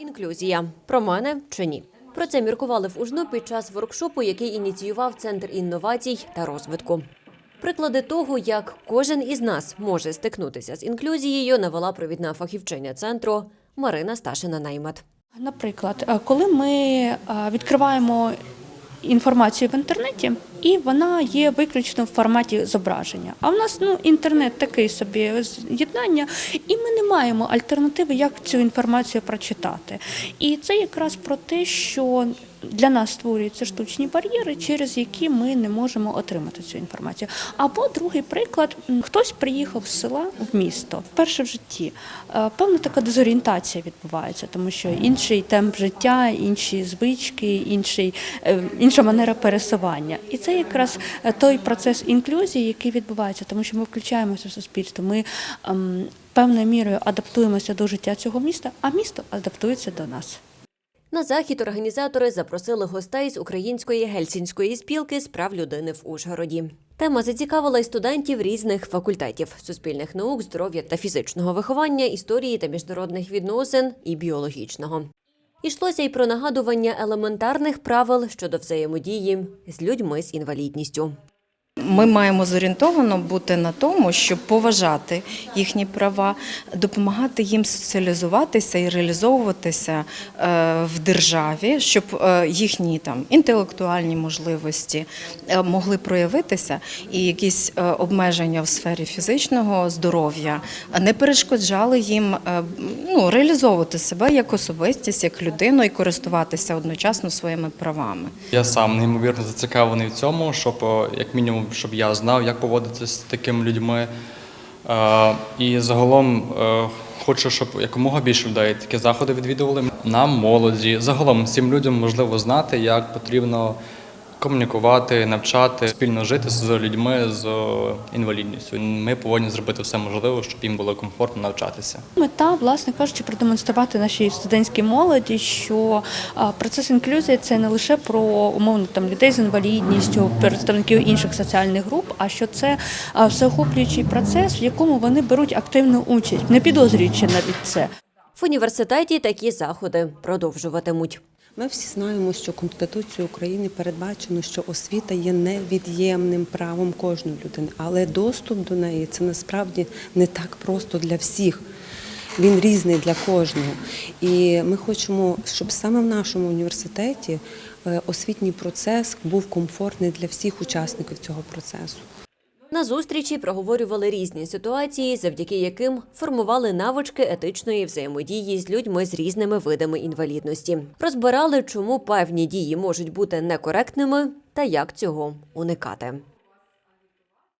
Інклюзія про мене чи ні? Про це міркували в УЖНУ під час воркшопу, який ініціював Центр інновацій та розвитку. Приклади того, як кожен із нас може стикнутися з інклюзією, навела провідна фахівчиня центру Марина Сташина Наймат. Наприклад, е, коли ми е, відкриваємо інформацію в інтернеті, і вона є виключно в форматі зображення. А в нас ну інтернет такий собі з'єднання, і ми не маємо альтернативи, як цю інформацію прочитати. І це якраз про те, що для нас створюються штучні бар'єри, через які ми не можемо отримати цю інформацію. Або другий приклад: хтось приїхав з села в місто вперше в житті. Е, Певна така дезорієнтація відбувається, тому що інший темп життя, інші звички, інший, е, інша манера пересування. І це якраз е, той процес інклюзії, який відбувається, тому що ми включаємося в суспільство. Ми ем, певною мірою адаптуємося до життя цього міста, а місто адаптується до нас. На захід організатори запросили гостей з української гельсінської спілки з прав людини в Ужгороді. Тема зацікавила й студентів різних факультетів суспільних наук, здоров'я та фізичного виховання, історії та міжнародних відносин і біологічного. Ішлося й про нагадування елементарних правил щодо взаємодії з людьми з інвалідністю. Ми маємо зорієнтовано бути на тому, щоб поважати їхні права, допомагати їм соціалізуватися і реалізовуватися е, в державі, щоб е, їхні там інтелектуальні можливості е, могли проявитися, і якісь обмеження в сфері фізичного здоров'я не перешкоджали їм ну, реалізовувати себе як особистість, як людину і користуватися одночасно своїми правами. Я сам неймовірно зацікавлений в цьому, щоб як мінімум, щоб я знав, як поводитися з такими людьми. Е, І загалом е, хочу, щоб якомога більше людей такі заходи відвідували. Нам, молоді, загалом всім людям можливо знати, як потрібно комунікувати, навчати, спільно жити з людьми з інвалідністю. Ми повинні зробити все можливе, щоб їм було комфортно навчатися. Мета, власне кажучи, продемонструвати нашій студентській молоді, що процес інклюзії це не лише про умовно там людей з інвалідністю, представників інших соціальних груп, а що це всеохоплюючий процес, в якому вони беруть активну участь, не підозрюючи навіть це. В університеті такі заходи продовжуватимуть. Ми всі знаємо, що Конституцією України передбачено, що освіта є невід'ємним правом кожної людини, але доступ до неї це насправді не так просто для всіх. Він різний для кожного. І ми хочемо, щоб саме в нашому університеті е, освітній процес був комфортний для всіх учасників цього процесу. На зустрічі проговорювали різні ситуації, завдяки яким формували навички етичної взаємодії з людьми з різними видами інвалідності. Розбирали, чому певні дії можуть бути некоректними та як цього уникати.